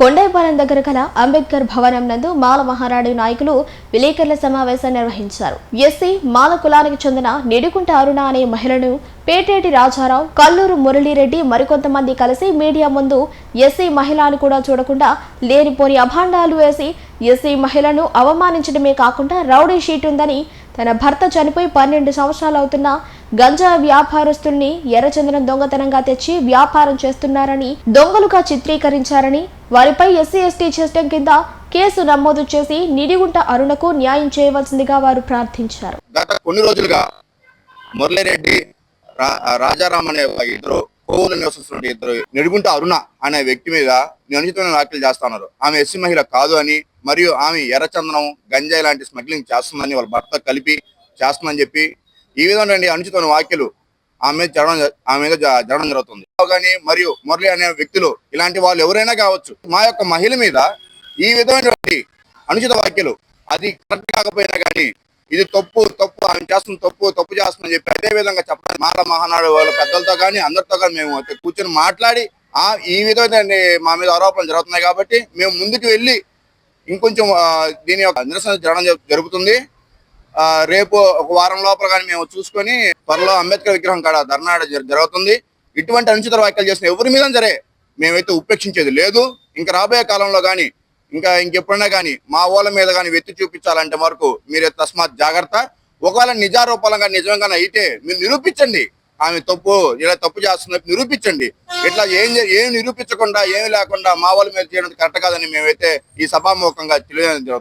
కొండైపాలెం దగ్గర గల అంబేద్కర్ భవనం నందు మాల మహానాడు నాయకులు విలేకరుల సమావేశం నిర్వహించారు. ఎస్సీ మాల కులానికి చెందిన నిడుకుంట అరుణ అనే మహిళను పేటేటి రాజారావు కల్లూరు మురళీరెడ్డి మరికొంతమంది కలిసి మీడియా ముందు ఎస్సీ మహిళను కూడా చూడకుండా లేనిపోని అభాండాలు వేసి ఎస్సీ మహిళను అవమానించడమే కాకుండా రౌడీ షీట్ ఉందని తన భర్త చనిపోయి పన్నెండు సంవత్సరాలు అవుతున్న గంజా వ్యాపారస్తుల్ని ఎర్రచందనం దొంగతనంగా తెచ్చి వ్యాపారం చేస్తున్నారని దొంగలుగా చిత్రీకరించారని వారిపై ఎస్సీ ఎస్టీ చట్టం కింద కేసు నమోదు చేసి నిడిగుంట అరుణకు న్యాయం చేయవలసిందిగా వారు ప్రార్థించారు. గత కొన్ని రోజులుగా మురళీరెడ్డి రా- రాజారాం అనే ఇద్దరు కోవూరు నివసిస్తున్న ఇద్దరు నిడిగుంట అరుణ అనే వ్యక్తి మీద నిరంజితమైన వ్యాఖ్యలు చేస్తున్నారు ఆమె ఎస్సీ మహిళ కాదు అని మరియు ఆమె ఎర్రచందనం గంజాయి లాంటి స్మగ్లింగ్ చేస్తుందని వాళ్ళ భర్త కలిపి చేస్తుందని చెప్పి ఈ విధమైన అనుచితమైన వ్యాఖ్యలు ఆమె మీద జరగడం ఆమె మీద జరగడం జరుగుతుంది. కానీ మరియు మురళి అనే వ్యక్తులు ఇలాంటి వాళ్ళు ఎవరైనా కావచ్చు మా యొక్క మహిళ మీద ఈ విధమైనటువంటి అనుచిత వ్యాఖ్యలు అది కరెక్ట్ కాకపోయినా కానీ ఇది తప్పు తప్పు ఆమె చేస్తున్న తప్పు తప్పు చేస్తుందని చెప్పి అదే విధంగా చెప్పడానికి మాల మహానాడు వాళ్ళ పెద్దలతో కానీ అందరితో కానీ మేము కూర్చొని మాట్లాడి ఆ ఈ విధమైన మా మీద ఆరోపణలు జరుగుతున్నాయి కాబట్టి మేము ముందుకు వెళ్ళి ఇంకొంచెం దీని యొక్క నిరసన జరగడం జరుగుతుంది. రేపు ఒక వారం లోపల కానీ మేము చూసుకొని త్వరలో అంబేద్కర్ విగ్రహం కాడ ధర్నా జరుగుతుంది. ఇటువంటి అనుచిత వ్యాఖ్యలు చేసిన ఎవరి మీద సరే మేమైతే ఉపేక్షించేది లేదు. ఇంకా రాబోయే కాలంలో కానీ ఇంకా ఇంకెప్పుడైనా కానీ మా వాళ్ళ మీద కానీ వెత్తి చూపించాలంటే వరకు మీరు తస్మాత్ జాగ్రత్త. ఒకవేళ నిజారూపాలంగా నిజంగా అయితే మీరు నిరూపించండి. ఆమె తప్పు ఇలా తప్పు చేస్తున్నట్టు నిరూపించండి. ఇట్లా ఏం ఏం నిరూపించకుండా ఏమి లేకుండా మా వాళ్ళ మీద చేయడం కరెక్ట్ కాదని మేమైతే ఈ సభాముఖంగా తెలియజేయడం జరుగుతుంది.